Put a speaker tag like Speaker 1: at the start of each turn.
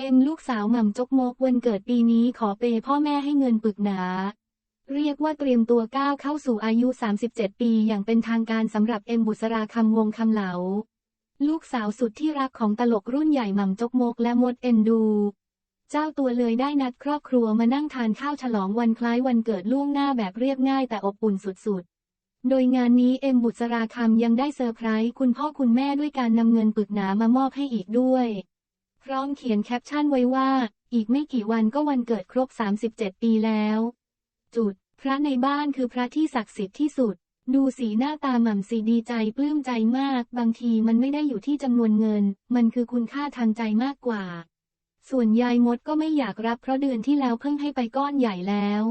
Speaker 1: เอ็มลูกสาวหม่ำจกมกวันเกิดปีนี้ขอเปยพ่อแม่ให้เงินปึกหนา เรียกว่าเตรียมตัวก้าวเข้าสู่อายุ 37 ปีอย่างเป็นทางการสำหรับเอ็มบุษราคำวงคำเหลา ลูกสาวสุดที่รักของตลกรุ่นใหญ่หม่ำจกมกและมดเอ็นดู เจ้าตัวเลยได้นัดครอบครัวมานั่งทานข้าวฉลองวันคล้ายวันเกิดล่วงหน้าแบบเรียบง่ายแต่อบอุ่นสุดๆ โดยงานนี้เอ็มบุษราคำยังได้เซอร์ไพรส์คุณพ่อคุณแม่ด้วยการนำเงินปึกหนามามอบให้อีกด้วย ร้อมเขียนแคปชั่นไว้ว่า อีกไม่กี่วันก็วันเกิดครบ 37 ปีแล้ว จุด พระในบ้านคือพระที่ศักดิ์สิทธิ์ที่สุด ดูสีหน้าตาหม่ำสีดีใจปลื้มใจมาก บางทีมันไม่ได้อยู่ที่จำนวนเงิน มันคือคุณค่าทางใจมากกว่า ส่วนยายมดก็ไม่อยากรับเพราะเดือนที่แล้วเพิ่งให้ไปก้อนใหญ่แล้ว